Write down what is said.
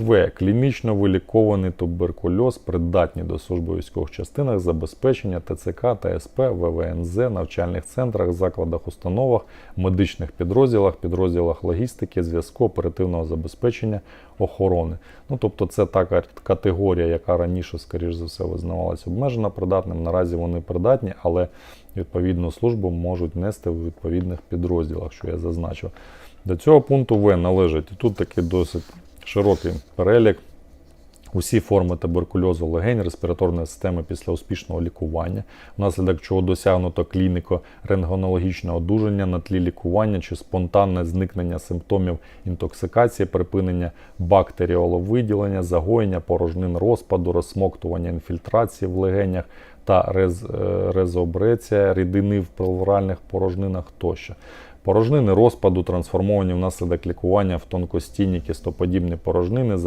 В. Клінічно вилікований туберкульоз придатні до служби у військових частинах, забезпечення ТЦК та СП, ВВНЗ, навчальних центрах, закладах, установах, медичних підрозділах, підрозділах логістики, зв'язку, оперативного забезпечення, охорони. Ну, тобто це та категорія, яка раніше, скоріш за все, визнавалася обмежено придатним. Наразі вони придатні, але відповідну службу можуть нести в відповідних підрозділах, що я зазначив. До цього пункту В належить і тут такий досить широкий перелік. Усі форми туберкульозу легень, респіраторної системи після успішного лікування, внаслідок чого досягнуто клініко-рентгенологічне одужання на тлі лікування чи спонтанне зникнення симптомів інтоксикації, припинення бактеріоловиділення, загоєння порожнин розпаду, розсмоктування інфільтрації в легенях та рез, е, резобреція рідини в плевральних порожнинах тощо. Порожнини розпаду трансформовані внаслідок лікування в тонкостінні кістоподібні порожнини